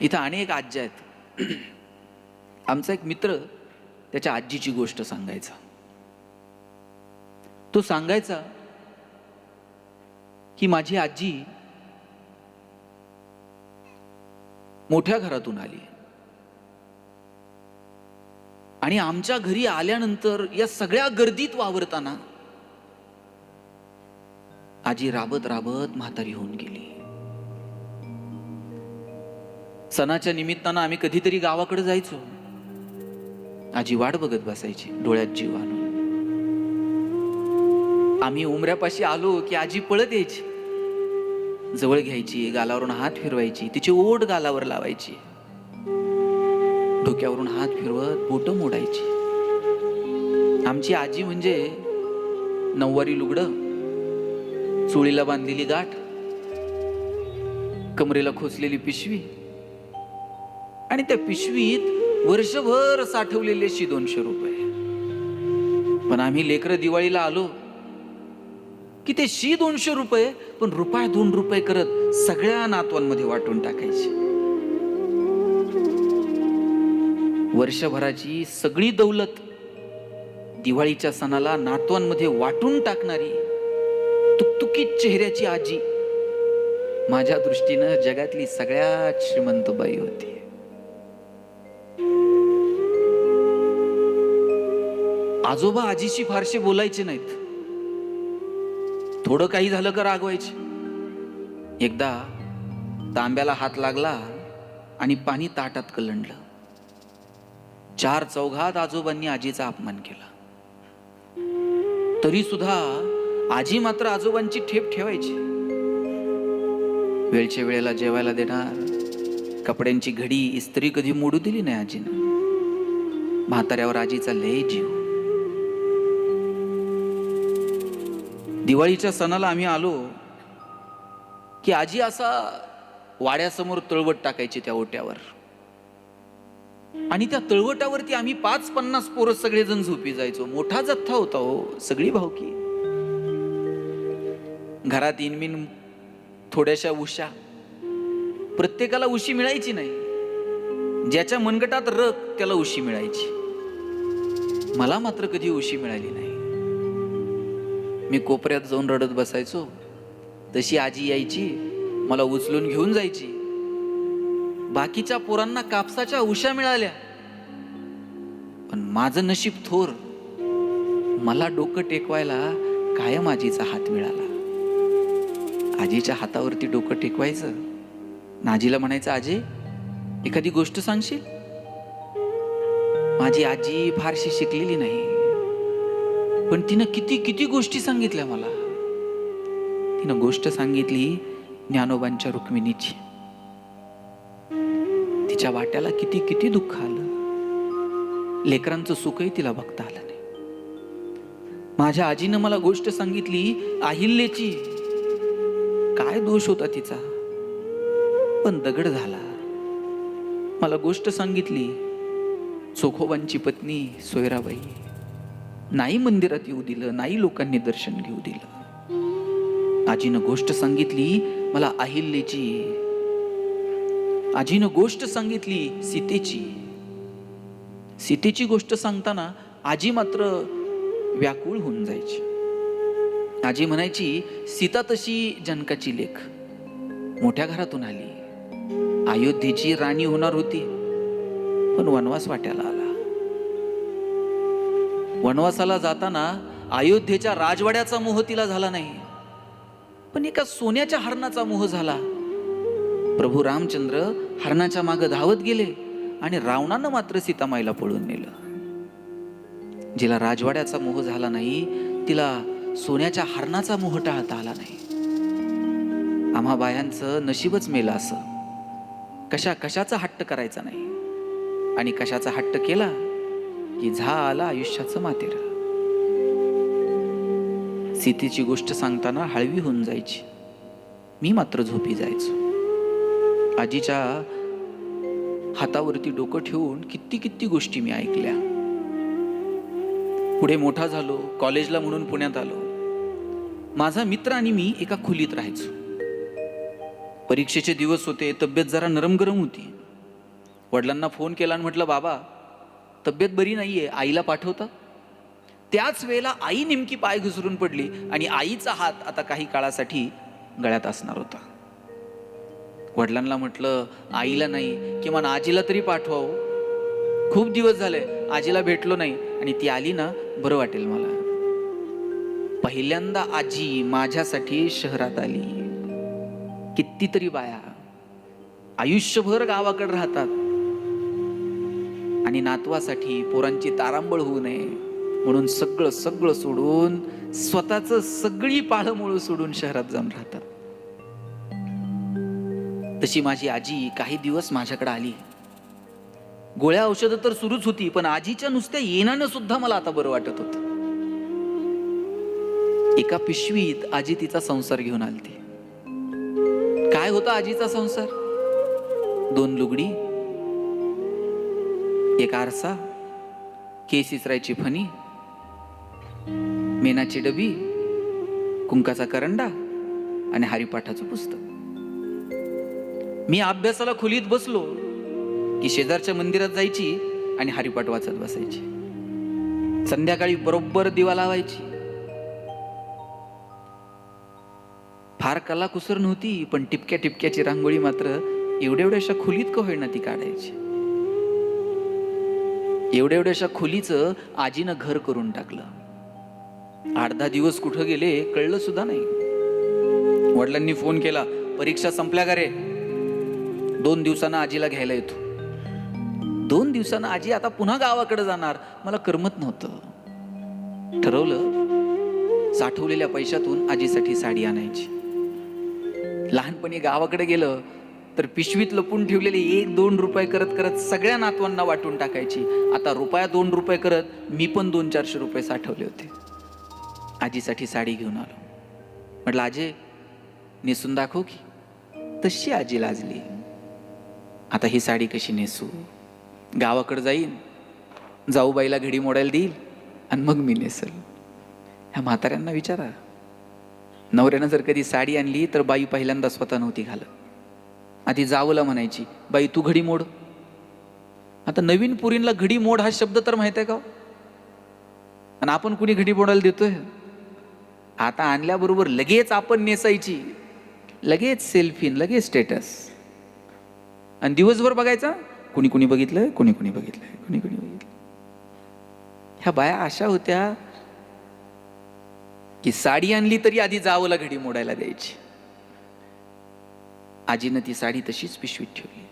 इथं अनेक आज्या आहेत. आमचा एक मित्र त्याच्या आजीची गोष्ट सांगायचा. तो सांगायचा की माझी आजी मोठ्या घरातून आली आणि आमच्या घरी आल्यानंतर या सगळ्या गर्दीत वावरताना आजी राबत राबत म्हातारी होऊन गेली. सणाच्या निमित्तानं आम्ही कधीतरी गावाकडे जायचो. आजी वाट बघत बसायची डोळ्यात जीव आणून. आम्ही उमऱ्यापाशी आलो की आजी पळत यायची. जवळ घ्यायची गालावरून हात फिरवायची तिची ओढ गालावर लावायची. डोक्यावरून हात फिरवत बोट मोडायची. आमची आजी म्हणजे नऊवारी लुगडं चोळीला बांधलेली गाठ कमरेला खोचलेली पिशवी आणि त्या पिशवीत वर्षभर साठवलेले शी दोनशे रुपये. पण आम्ही लेकर दिवाळीला आलो की ते शी दोनशे रुपये पण रुपया दोन रुपये करत सगळ्या नातवांमध्ये वाटून टाकायची. वर्षभराची सगळी दौलत दिवाळीच्या सणाला नातवांमध्ये वाटून टाकणारी तुकतुकीत चेहऱ्याची आजी. माझ्या दृष्टीनं जगातली सगळ्यात श्रीमंत बाई होती. आजोबा आजीशी फारसे बोलायचे नाहीत. थोडं काही झालं का रागवायचे. एकदा तांब्याला हात लागला आणि पाणी ताटात कलंडलं. चार चौघात आजोबांनी आजीचा अपमान केला. तरी सुद्धा आजी मात्र आजोबांची ठेप ठेवायची. वेळच्या वेळेला जेवायला देणार. कपड्यांची घडी इस्त्री कधी मोडू दिली नाही आजीनं. म्हाताऱ्यावर आजीचा लय जीव. दिवाळीच्या सणाला आम्ही आलो की आजी असा वाड्यासमोर तळवट टाकायची त्या ओट्यावर. आणि त्या तळवटावरती आम्ही पाच पन्नास पोरं सगळेजण झोपी जायचो. मोठा जथ्था होता हो सगळी भावकी घरात इनमिन थोड्याशा उशा. प्रत्येकाला उशी मिळायची नाही. ज्याच्या मनगटात रग त्याला उशी मिळायची. मला मात्र कधी उशी मिळाली नाही. मी कोपऱ्यात जाऊन रडत बसायचो. तशी आजी यायची मला उचलून घेऊन जायची. बाकीच्या पोरांना कापसाच्या उशा मिळाल्या. पण माझं नशीब थोर. मला डोकं टेकवायला कायम आजीचा हात मिळाला. आजीच्या हातावरती डोकं टेकवायचं. नाजीला म्हणायचं आजी एखादी गोष्ट सांगशील? माझी आजी फारशी शिकलेली नाही. पण तिनं किती किती गोष्टी सांगितल्या मला. तिनं गोष्ट सांगितली ज्ञानोबांच्या रुक्मिणीची. तिच्या वाट्याला किती किती दुःख आलं. लेकरांचं सुखही तिला बघता आलं नाही. माझ्या आजीनं मला गोष्ट सांगितली अहिल्याची. काय दोष होता तिचा? पण दगड झाला. मला गोष्ट सांगितली चोखोबांची पत्नी सोयराबाई. नाही मंदिरात येऊ दिलं नाही लोकांनी दर्शन घेऊ दिलं. आजीनं गोष्ट सांगितली मला अहिल्येची. आजीनं गोष्ट सांगितली सीतेची. सीतेची गोष्ट सांगताना आजी मात्र व्याकुळ होऊन जायची. आजी म्हणायची सीता तशी जनकाची लेख. मोठ्या घरातून आली. अयोध्येची राणी होणार होती. पण वनवास वाट्याला आला. वनवासाला जाताना अयोध्येच्या राजवाड्याचा मोह तिला झाला नाही. पण एका सोन्याच्या हरणाचा मोह झाला. प्रभू रामचंद्र हरणाच्या मागे धावत गेले आणि रावणानं मात्र सीतामाईला पळून नेलं. जिला राजवाड्याचा मोह झाला नाही तिला सोन्याच्या हरणाचा मोह टाळता आला नाही. आम्हा बायांचं नशीबच मेलं असं. कशा कशाचा हट्ट करायचा नाही? आणि कशाचा हट्ट केला? की झाला आयुष्याचं मातेर सीतेची गोष्ट सांगताना हळवी होऊन जायची. मी मात्र झोपी जायचो. आजीच्या हातावरती डोकं ठेवून किती किती गोष्टी मी ऐकल्या. पुढे मोठा झालो कॉलेजला म्हणून पुण्यात आलो. माझा मित्र आणि मी एका खोलीत राहायचो. परीक्षेचे दिवस होते तब्येत जरा नरम गरम होती. वडिलांना फोन केला आणि म्हटलं बाबा तब्येत बरी नाही आहे आईला पाठवता. त्याच वेळेला आई नेमकी पाय घुसरून पडली आणि आईचा हात आता काही काळासाठी गळ्यात असणार होता. वडिलांना म्हटलं आईला नाही किमान आजीला तरी पाठवावं. खूप दिवस झाले आजीला भेटलो नाही आणि ती आली ना बरं वाटेल मला. पहिल्यांदा आजी माझ्यासाठी शहरात आली. कितीतरी बाया. आयुष्यभर गावाकडे राहतात. आणि नातवासाठी पोरांची तारांबळ होऊ नये. म्हणून सगळं सगळं सोडून स्वतःच सगळी पाळमुळं सोडून शहरात जाऊन राहतात. तशी माझी आजी काही दिवस माझ्याकडे आली. गोळ्या औषधं तर सुरूच होती पण आजीच्या नुसत्या येण्यानं सुद्धा मला आता बरं वाटत होतं. एका पिशवीत आजी तिचा संसार घेऊन आलती. काय होता आजीचा संसार? दोन लुगडी एक आरसा केस इचरायची फणी मेनाची डबी कुंकाचा करंडा आणि हरिपाठाचं पुस्तक. मी अभ्यासाला खोलीत बसलो की शेजारच्या मंदिरात जायची आणि हरिपाठ वाचत बसायची. संध्याकाळी बरोबर दिवा लावायची. फार कलाकुसर नव्हती पण टिपक्या टिपक्याची रांगोळी मात्र एवढ्या एवढ्याशा खोलीत का होईना ती काढायची? एवढ्या एवढ्याशा खोलीचं आजीनं घर करून टाकलं. आठ दहा दिवस कुठं गेले कळलं सुद्धा नाही. वडिलांनी फोन केला परीक्षा संपल्या का रे? दोन दिवसानं आजीला घ्यायला येतो. दोन दिवसानं आजी आता पुन्हा गावाकडे जाणार. मला करमत नव्हतं. ठरवलं साठवलेल्या पैशातून आजीसाठी साडी आणायची. लहानपणी गावाकडे गेलं तर पिशवीत लपून ठेवलेले एक दोन रुपये करत करत सगळ्या नातवांना वाटून टाकायची. आता रुपया दोन रुपये करत मी पण दोन चारशे रुपये साठवले होते. आजीसाठी साडी घेऊन आलो. म्हटलं आजे नेसून दाखव की. तशी आजी लाजली. आता ही साडी कशी नेसू? गावाकडे जाईन. जाऊबाईला घडी मोडायला देईल. आणि मग मी नेसल. ह्या म्हाताऱ्यांना विचारा. नवऱ्यानं जर कधी साडी आणली तर बाई पहिल्यांदा स्वतः नव्हती घालत. आधी जावला म्हणायची बाई तू घडी मोड. आता नवीन पुरींला घडी मोड हा शब्द तर माहीत आहे का हो? आणि आपण कुणी घडी मोडायला देतोय? आता आणल्याबरोबर लगेच आपण नेसायची. लगेच सेल्फी लगेच स्टेटस आणि दिवसभर बघायचा कुणी कुणी बघितलंय कुणी कुणी बघितलंय कुणी कुणी बघितलं ह्या बाया अशा होत्या की साडी आणली तरी आधी जावला घडी मोडायला द्यायची. आजीनं ती साडी तशीच पिशवीत ठेवली.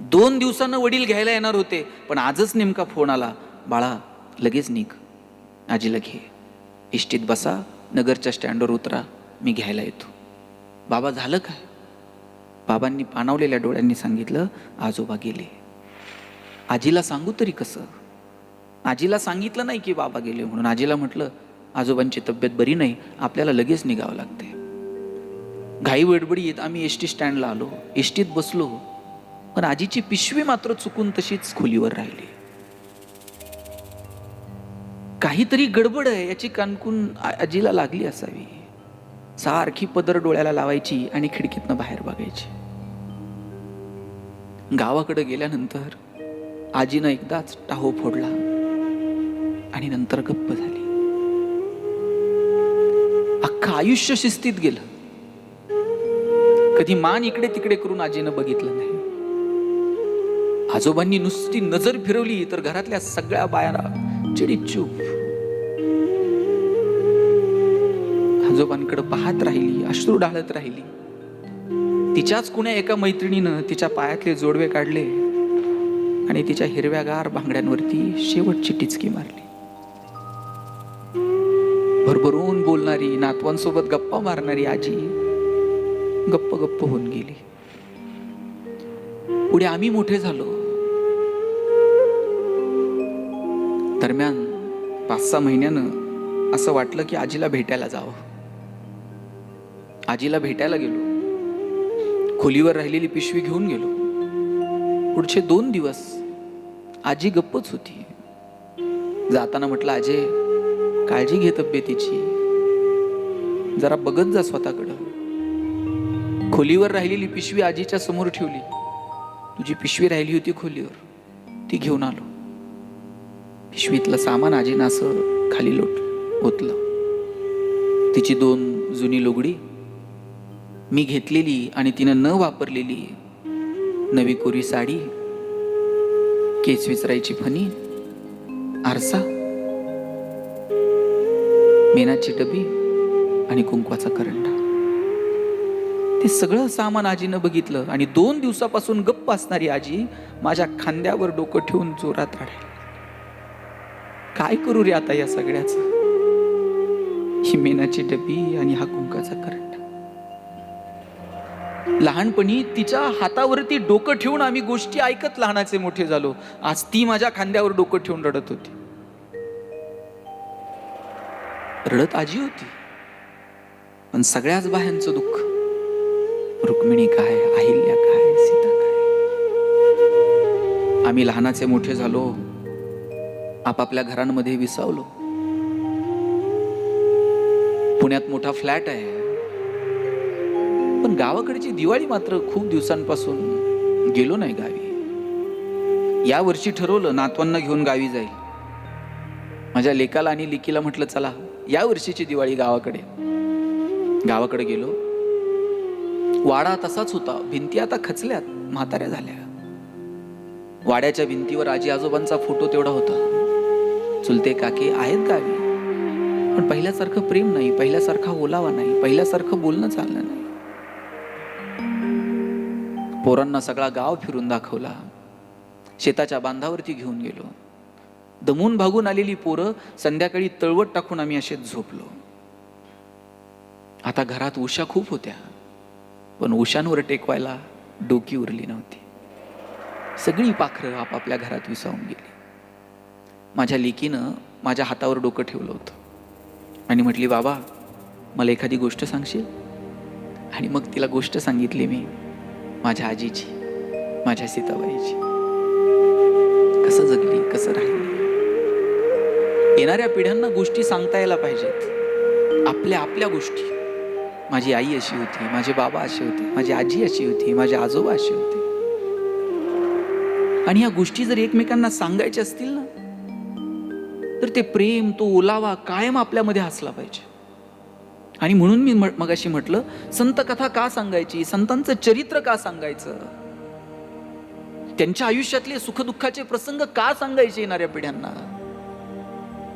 दोन दिवसानं वडील घ्यायला येणार होते पण आजच नेमका फोन आला बाळा लगेच निघ. आजीला घे. इष्टीत बसा नगरच्या स्टँडवर उतरा मी घ्यायला येतो. बाबा झालं काय? बाबांनी पाणावलेल्या डोळ्यांनी सांगितलं आजोबा गेले. आजीला सांगू तरी कसं? आजीला सांगितलं नाही की बाबा गेले म्हणून. आजीला म्हटलं आजोबांची तब्येत बरी नाही आपल्याला लगेच निघावं लागते घाई येत आम्ही एस टी स्टँडला आलो. एस टीत बसलो. पण आजीची पिशवी मात्र चुकून तशीच खोलीवर राहिली. काहीतरी गडबड आहे याची कानकून आजीला लागली असावी. सारखी पदर डोळ्याला लावायची आणि खिडकीतनं बाहेर बघायची. गावाकडे गेल्यानंतर आजीनं एकदाच टाहो फोडला आणि नंतर गप्प झाली. अख्खं आयुष्य शिस्तीत गेलं. कधी मान इकडे तिकडे करून आजीनं बघितलं नाही. आजोबांनी नुसती नजर फिरवली तर घरातल्या सगळ्या बायांना चिडीत चूप. आजोबांकडे पाहत राहिली अश्रू डाळत राहिली. तिच्याच कुण्या एका मैत्रिणीनं तिच्या पायातले जोडवे काढले आणि तिच्या हिरव्यागार भांगड्यांवरती शेवटची टिचकी मारली. भरभरून बोलणारी नातवांसोबत गप्पा मारणारी आजी गप्प गप्प होऊन गेली. पुढे आम्ही मोठे झालो. दरम्यान पाच सहा महिन्यानं असं वाटलं की आजीला भेटायला जावं. आजीला भेटायला गेलो. खोलीवर राहिलेली पिशवी घेऊन गेलो. पुढचे दोन दिवस आजी गप्पच होती. जाताना म्हटलं आजे काळजी घे तब्येतीची. जरा बघत जा स्वतःकडं. खोलीवर राहिलेली पिशवी आजीच्या समोर ठेवली. तुझी पिशवी राहिली होती खोलीवर. ती घेऊन आलो. पिशवीतलं सामान आजीनं असं खाली लोट ओतलं. तिची दोन जुनी लुगडी मी घेतलेली आणि तिनं न वापरलेली नवी कोरी साडी केस विचरायची फणी आरसा मेनाची डबी आणि कुंकवाचा करंट ते सगळं सामान आजीनं बघितलं आणि दोन दिवसापासून गप्प असणारी आजी माझ्या खांद्यावर डोकं ठेवून जोरात रडायला. काय करू रे आता या सगळ्याचं? ही मेनाची डबी आणि हा कुंकाचा करंट. लहानपणी तिच्या हातावरती डोकं ठेवून आम्ही गोष्टी ऐकत लहानाचे मोठे झालो. आज ती माझ्या खांद्यावर डोकं ठेवून रडत होती. रडत आजी होती. पण सगळ्याच बाह्यांचं दुःख रुक्मिणी काय अहिल्या काय सीता काय? आम्ही लहानाचे मोठे झालो आपापल्या घरांमध्ये विसावलो. पुण्यात मोठा फ्लॅट आहे. पण गावाकडची दिवाळी मात्र खूप दिवसांपासून गेलो नाही गावी. या वर्षी ठरवलं नातवांना घेऊन गावी जाईल. माझ्या लेकाला आणि लिकीला म्हटलं चला या वर्षीची दिवाळी गावाकडे. गावाकडे गेलो. वाडा तसाच होता. भिंती आता खचल्यात. म्हाताऱ्या झाल्या. वाड्याच्या भिंतीवर आजी आजोबांचा फोटो तेवढा होता. चुलते काके आहेत गावी. पण पहिल्यासारखं प्रेम नाही. पहिल्यासारखा ओलावा नाही. पहिल्यासारखं बोलणं चाललं नाही. पोरांना सगळा गाव फिरून दाखवला. शेताच्या बांधावरती घेऊन गेलो. दमून भागून आलेली पोरं संध्याकाळी तळवट टाकून आम्ही असेच झोपलो. आता घरात उषा खूप होत्या. पण उशांवर टेकवायला डोकी उरली नव्हती. सगळी पाखरं आपापल्या घरात विसावून गेली. माझ्या लेकीनं माझ्या हातावर डोकं ठेवलं होतं. आणि म्हटली बाबा मला एखादी गोष्ट सांगशील? आणि मग तिला गोष्ट सांगितली मी माझ्या आजीची माझ्या सीताबाईची. कसं जगली कसं राहिली? येणाऱ्या पिढ्यांना गोष्टी सांगता यायला पाहिजेत. आपल्या आपल्या गोष्टी. माझी आई अशी होती माझे बाबा असे होते माझी आजी अशी होती माझे आजोबा असे होते. आणि या गोष्टी जर एकमेकांना सांगायच्या असतील ना तर ते प्रेम तो ओलावा कायम आपल्यामध्ये हसला पाहिजे. आणि म्हणून मी मगाशी म्हटलं संत कथा का सांगायची संतांचं चरित्र का सांगायचं? त्यांच्या आयुष्यातले सुखदुःखाचे प्रसंग का सांगायचे येणाऱ्या पिढ्यांना?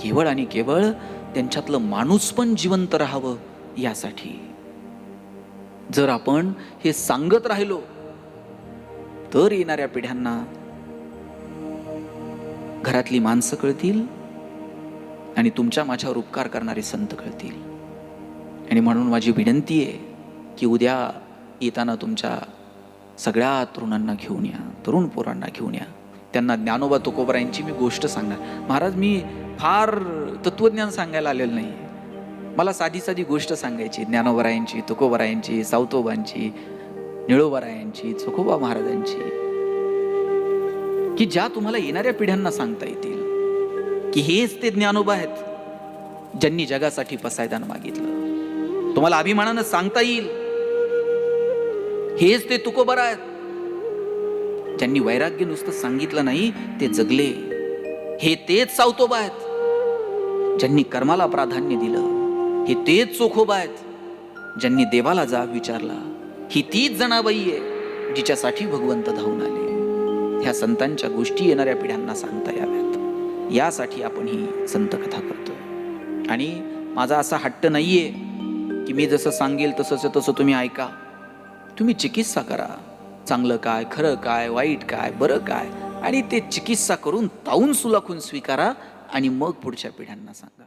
केवळ आणि केवळ त्यांच्यातलं माणूस पण जिवंत राहावं यासाठी. जर आपण हे सांगत राहिलो तर येणाऱ्या पिढ्यांना घरातली माणसं कळतील आणि तुमच्या माझ्यावर उपकार करणारे संत कळतील. आणि म्हणून माझी विनंती आहे की उद्या येताना तुमच्या सगळ्या तरुणांना घेऊन या तरुण पोरांना घेऊन या. त्यांना ज्ञानोबा तुकोबरायांची मी गोष्ट सांगणार. महाराज मी फार तत्वज्ञान सांगायला आलेलं नाही. मला साधी साधी गोष्ट सांगायची. ज्ञानोबरायांची तुकोबरायांची सावतोबांची निळोबरायांची चोखोबा महाराजांची. की ज्या तुम्हाला येणाऱ्या पिढ्यांना सांगता येतील. की हेच ते ज्ञानोबा आहेत ज्यांनी जगासाठी पसायदान मागितलं. तुम्हाला अभिमानानं सांगता येईल. हेच ते तुकोबर आहेत. ज्यांनी वैराग्य नुसतं सांगितलं नाही ते जगले. हे तेच सावतोबा आहेत ज्यांनी कर्माला प्राधान्य दिलं. हे तेच चोखोबा आहेत ज्यांनी देवाला जा विचारला. ही तीच जणाबाई आहे जिच्यासाठी भगवंत धावून आले. ह्या संतांच्या गोष्टी येणाऱ्या पिढ्यांना सांगता याव्यात. यासाठी आपण ही संत कथा करतो आणि माझा असा हट्ट नाहीये की मी जसं सांगेल तसंच तसं तुम्ही ऐका. तुम्ही चिकित्सा करा. चांगलं काय खरं काय वाईट काय बरं काय आणि ते चिकित्सा करून ताऊन सुलाखून स्वीकारा आणि मग पुढच्या पिढ्यांना सांगा.